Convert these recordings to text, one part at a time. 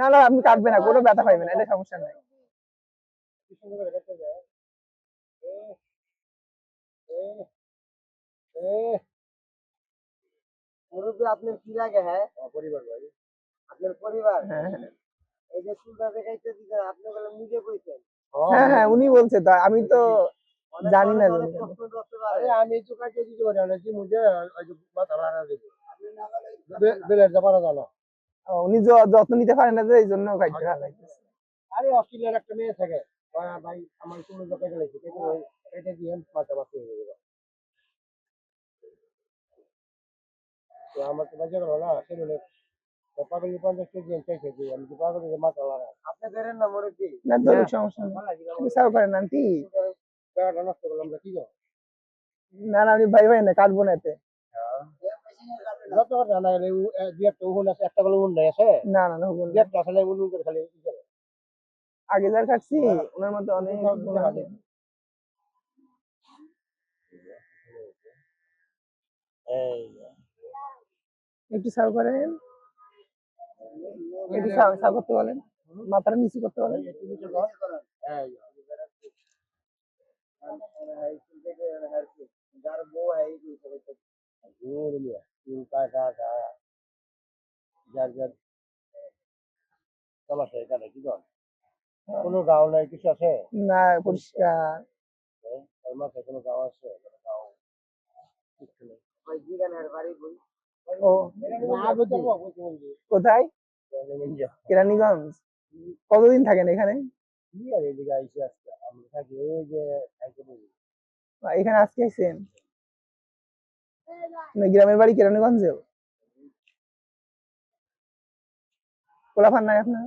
না না আপনি কাটবে না কোনো ব্যথা পাইবে না এটা সমস্যা নাই। কি সুন্দর করে কাটতে যায় এ এ এ মুরব্বী আপনার কি লাগে হ্যাঁ? পরিবার ভাই আপনার পরিবার? হ্যাঁ হ্যাঁ। এই যে চুলটা দেখাইতে দিতেন আপনি বলে নিজে কইছেন হ্যাঁ হ্যাঁ উনি বলছে তো আমি তো জানি না আরে আমি তো কাটে দিতে পারি না কি মুঝে মাথা লাড়া দেব বেলের জানো? উনি য- যত্ন নিতে পারে না যে এই জন্য কাটতে লাগতেছে আরে অস্ট্রেলিয়ার একটা মেয়ে থাকে। ভাই আমার কোনো লোকে দিয়ে মাথা বাকি হয়ে যাবে। তো আমার তো বাজে গেল না পাগল পঞ্চাশ কেজি চাইছে যে আমি তো পাগল মাথা লাড়া আপনি বেরেন না মুরব্বী না তো সমস্যা করেন আন্টি। জায়গাটা নষ্ট করলাম কি না না আমি ভাই ভাই না কাটবো না এতে। যত কথা গেলে দুই একটা উহুন আছে একটা বলে উহুন নাই আছে না না না হব দুই একটা আসলে উহুন করে খালি আগে যার কাটছি ওনার মধ্যে অনেক একটু করেন। একটু করতে বলেন। মাথাটা নিচু করতে বলেন এই যার বউ হ্যাঁ এই কইছে জোর লিয়া চুল কাটা টা যার সমস্যা এখানে কি কর কোনো গাও নাই কিছু আছে? না পরিষ্কার। হ্যাঁ? ওর কোনো গাও আছে? নেই। ও। কোথায়? কেরানীগঞ্জ। কতদিন থাকেন এখানে? এখানে আজকে এসেছেন মানে গ্রামের বাড়ি কেরানীগঞ্জেও? কোলাফান নাই আপনার।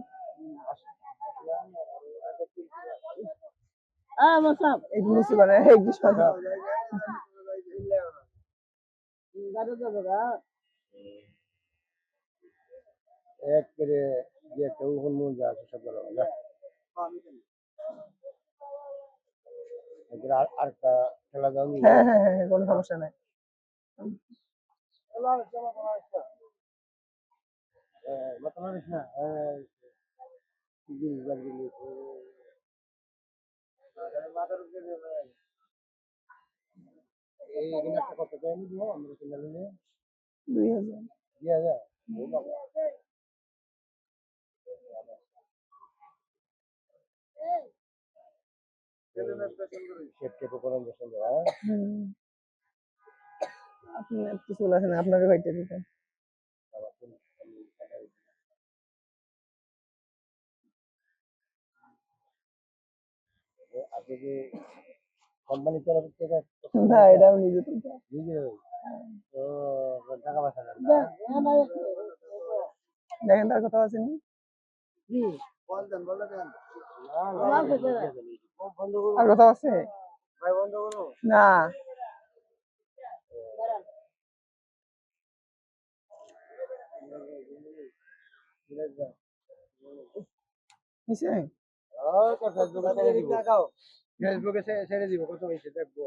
এক করে যে একটা উহুন মন যা আছে সব আরেকটা খেলা দাও হ্যাঁ হ্যাঁ হ্যাঁ, কোনো সমস্যা নাই। দুই হাজার হ্যাঁ হুম। আপনি একটু চলে আসেন আপনাকে ভাইটা দিতেন আজকে যে কোম্পানি তরফ থেকে না এটা আমি নিজে তো টাকা পয়সা নেন দেখেন তার কথা আছে নি? আর কথা আছে ভাই বন্ধ করুন। না। ছেড়ে দিব ফেসবুকে ছেড়ে দিব কত হয়েছে দেখবো